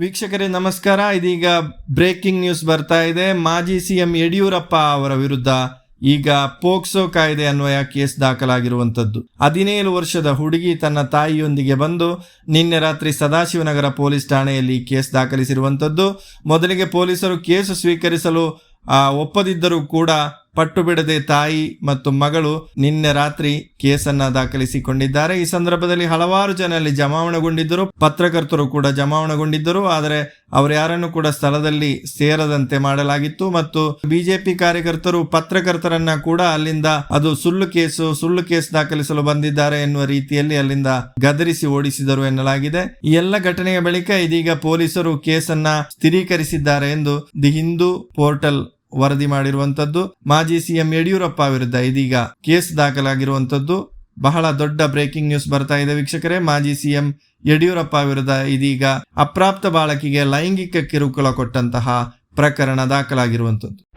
ವೀಕ್ಷಕರೇ, ನಮಸ್ಕಾರ. ಇದೀಗ ಬ್ರೇಕಿಂಗ್ ನ್ಯೂಸ್ ಬರ್ತಾ ಇದೆ. ಮಾಜಿ ಸಿಎಂ ಯಡಿಯೂರಪ್ಪ ಅವರ ವಿರುದ್ಧ ಈಗ ಪೋಕ್ಸೋ ಕಾಯ್ದೆ ಅನ್ವಯ ಕೇಸ್ ದಾಖಲಾಗಿರುವಂತದ್ದು ಹದಿನೇಳು ವರ್ಷದ ಹುಡುಗಿ ತನ್ನ ತಾಯಿಯೊಂದಿಗೆ ಬಂದು ನಿನ್ನೆ ರಾತ್ರಿ ಸದಾಶಿವನಗರ ಪೊಲೀಸ್ ಠಾಣೆಯಲ್ಲಿ ಕೇಸ್ ದಾಖಲಿಸಿರುವಂತದ್ದು ಮೊದಲಿಗೆ ಪೊಲೀಸರು ಕೇಸು ಸ್ವೀಕರಿಸಲು ಆ, ಒಪ್ಪದಿದ್ದರೂ ಕೂಡ ಪಟ್ಟು ಬಿಡದೆ ತಾಯಿ ಮತ್ತು ಮಗಳು ನಿನ್ನೆ ರಾತ್ರಿ ಕೇಸನ್ನ ದಾಖಲಿಸಿಕೊಂಡಿದ್ದಾರೆ. ಈ ಸಂದರ್ಭದಲ್ಲಿ ಹಲವಾರು ಜನ ಅಲ್ಲಿ ಜಮಾವಣೆಗೊಂಡಿದ್ದರು. ಪತ್ರಕರ್ತರು ಕೂಡ ಜಮಾವಣೆಗೊಂಡಿದ್ದರು. ಆದರೆ ಅವರು ಯಾರನ್ನು ಕೂಡ ಸ್ಥಳದಲ್ಲಿ ಸೇರದಂತೆ ಮಾಡಲಾಗಿತ್ತು. ಮತ್ತು ಬಿಜೆಪಿ ಕಾರ್ಯಕರ್ತರು ಪತ್ರಕರ್ತರನ್ನ ಕೂಡ ಅಲ್ಲಿಂದ ಅದು ಸುಳ್ಳು ಕೇಸು ಸುಳ್ಳು ಕೇಸ್ ದಾಖಲಿಸಲು ಬಂದಿದ್ದಾರೆ ಎನ್ನುವ ರೀತಿಯಲ್ಲಿ ಅಲ್ಲಿಂದ ಗದರಿಸಿ ಓಡಿಸಿದರು ಎನ್ನಲಾಗಿದೆ. ಈ ಎಲ್ಲ ಘಟನೆಯ ಬಳಿಕ ಇದೀಗ ಪೊಲೀಸರು ಕೇಸನ್ನ ಸ್ಥಿರೀಕರಿಸಿದ್ದಾರೆ ಎಂದು ದಿ ಹಿಂದೂ ಪೋರ್ಟಲ್ ವರದಿ ಮಾಡಿರುವಂತದ್ದು ಮಾಜಿ ಸಿಎಂ ಯಡಿಯೂರಪ್ಪ ವಿರುದ್ಧ. ಇದೀಗ ಕೇಸ್ ದಾಖಲಾಗಿರುವಂತದ್ದು ಬಹಳ ದೊಡ್ಡ ಬ್ರೇಕಿಂಗ್ ನ್ಯೂಸ್ ಬರ್ತಾ ಇದೆ ವೀಕ್ಷಕರೇ. ಮಾಜಿ ಸಿಎಂ ಯಡಿಯೂರಪ್ಪ ವಿರುದ್ಧ ಇದೀಗ ಅಪ್ರಾಪ್ತ ಬಾಲಕಿಗೆ ಲೈಂಗಿಕ ಕಿರುಕುಳ ಕೊಟ್ಟಂತಹ ಪ್ರಕರಣ ದಾಖಲಾಗಿರುವಂತದ್ದು